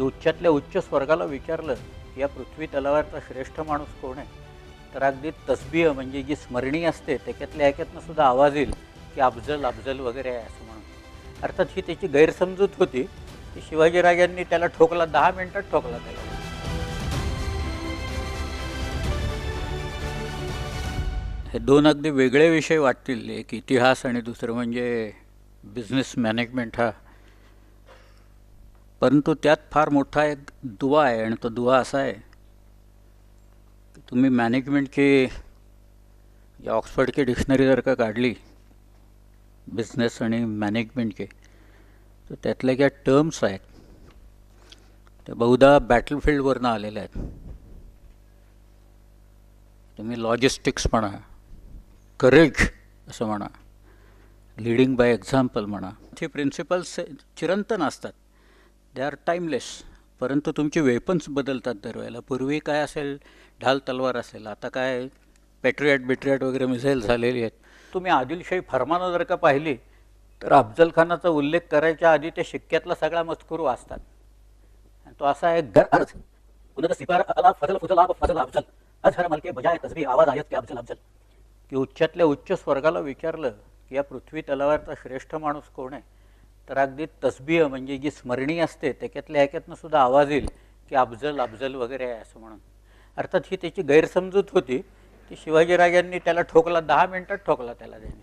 की उच्चातल्या उच्च स्वर्गाला विचारलं की या पृथ्वी तलावरचा श्रेष्ठ माणूस कोण आहे? तर अगदी तसबीह म्हणजे जी स्मरणी असते त्याच्यातल्या ह्याच्यातनं सुद्धा आवाज येईल की अफजल अफजल वगैरे आहे असं म्हणून. अर्थात ही त्याची गैरसमजूत होती की शिवाजीराजांनी त्याला ठोकला दहा मिनटात ठोकला त्याला. हे दोन अगदी वेगळे विषय वाटतील एक इतिहास आणि दुसरं म्हणजे बिझनेस मॅनेजमेंट हा. परंतु त्यात फार मोठा एक दुवा आहे आणि तो दुवा असा आहे. की तुम्ही मॅनेजमेंटची या ऑक्सफर्डची डिक्शनरी जर का काढली बिझनेस आणि मॅनेजमेंटची तर त्यातल्या ज्या टर्म्स आहेत त्या बहुधा बॅटलफील्डवरनं आलेल्या आहेत. तुम्ही लॉजिस्टिक्स म्हणा करेज असं म्हणा लिडिंग बाय एक्झाम्पल म्हणा हे प्रिन्सिपल्स चिरंतन असतात. दे आर टाईमलेस परंतु तुमचे वेपन्स बदलतात दरवेळेला. पूर्वी काय असेल? ढाल तलवार असेल. आता काय? पेट्रियट बिट्रियट वगैरे मिसाईल झालेली आहेत. तुम्ही आदिलशाही फरमानं जर का पाहिली तर अफजल खानाचा उल्लेख करायच्या आधी ते शिक्क्यातला सगळा मजकूर वाचतात. आणि तो असा आहे घर अर्ज सिपार अला फजल फजल फजल अफजल. अजहर मलके बजाय तसबी आवाज आयत अफजल अफजल. की उच्चातल्या उच्च स्वर्गाला विचारलं की या पृथ्वी तलावरचा श्रेष्ठ माणूस कोण आहे? तर अगदी तसबीह म्हणजे जी स्मरणी असते त्याच्यातल्या ह्याच्यातनं सुद्धा आवाज येईल की अफजल अफजल वगैरे आहे असं म्हणून. अर्थात ही त्याची गैरसमजूत होती. की शिवाजीराजांनी त्याला ठोकला दहा मिनिटात ठोकला त्याला त्यांनी.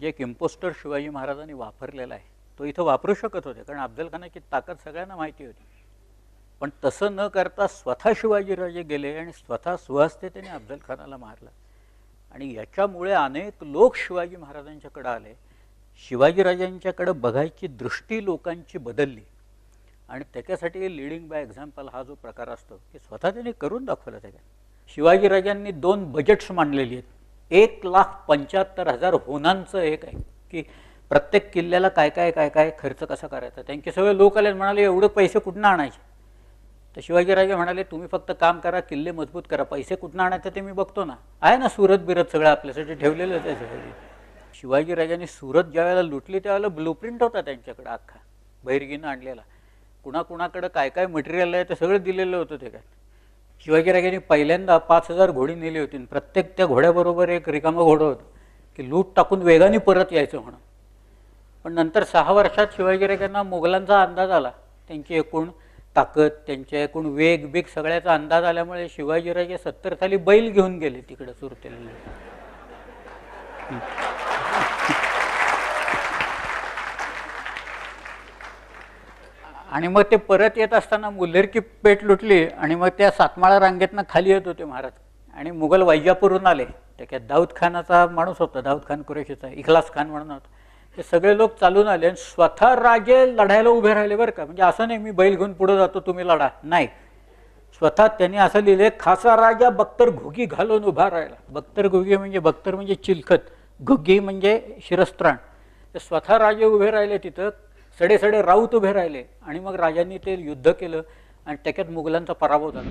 जे एक इम्पोस्टर शिवाजी महाराजांनी वापरलेला आहे. तो इथं वापरू शकत होते कारण अफजल खानाची ताकद सगळ्यांना माहिती होती. पण तसं न करता स्वतः शिवाजीराजे गेले आणि स्वतः स्वहस्ते त्यांनी अफजल खानाला मारलं. आणि याच्यामुळे अनेक लोक शिवाजी महाराजांच्याकडे आले. शिवाजीराजांच्याकडं बघायची दृष्टी लोकांची बदलली. आणि त्याच्यासाठी लिडिंग बाय एक्झाम्पल हा जो प्रकार असतो की स्वतः त्यांनी करून दाखवलं त्याच्यात. शिवाजीराजांनी दोन बजेट्स मांडलेली आहेत. एक लाख पंच्याहत्तर हजार होनांचं एक आहे की प्रत्येक किल्ल्याला काय काय काय काय खर्च कसा करायचा? त्यांचे सगळे लोक आले म्हणाले एवढे पैसे कुठनं आणायचे? तर शिवाजीराजे म्हणाले तुम्ही फक्त काम करा किल्ले मजबूत करा पैसे कुठनं आणायचं ते मी बघतो ना. आहे ना सुरत बिरत सगळं आपल्यासाठी ठेवलेलं आहे त्याच्यासाठी शिवाजीराजांनी सुरत ज्यावेळेला लुटली त्यावेळेला ब्लूप्रिंट होता त्यांच्याकडे अख्खा. बहिरगीनं आणलेला. कुणाकुणाकडं काय काय मटेरियल आहे ते सगळं दिलेलं होतं ते काय. शिवाजीराजांनी पहिल्यांदा पाच हजार घोडी नेली होती आणि प्रत्येक त्या घोड्याबरोबर एक रिकामं घोडं होतं की लूट टाकून वेगाने परत यायचं म्हणून. पण नंतर सहा वर्षात शिवाजीराजांना मुघलांचा अंदाज आला. त्यांची एकूण ताकद त्यांच्या एकूण वेग बिग सगळ्याचा अंदाज आल्यामुळे शिवाजीराजे सत्तर साली बैल घेऊन गेले तिकडे सुरतेला. आणि मग ते परत येत असताना मुल्हेरकी पेट लुटली आणि मग त्या सातमाळा रांगेतनं खाली येत होते महाराज. आणि मुघल वैजापूरहून आले. त्याच्यात दाऊद खानाचा माणूस होता दाऊद खान कुरेशीचा इखलास खान म्हणून होता. ते सगळे लोक चालून आले आणि स्वतः राजे लढायला उभे राहिले बरं का. म्हणजे असं नाही मी बैल घेऊन पुढे जातो तुम्ही लढा. नाही. स्वतः त्यांनी असं लिहिले खासा राजा बख्तर घुगी घालून उभा राहिला. बख्तर घुगी म्हणजे बख्तर म्हणजे चिलखत. घुगी म्हणजे शिरस्त्राण. ते स्वतः राजे उभे राहिले तिथं. सडे सडे राऊत उभे राहिले आणि मग राजांनी ते युद्ध केलं आणि त्याच्यात मुघलांचा पराभव झाला.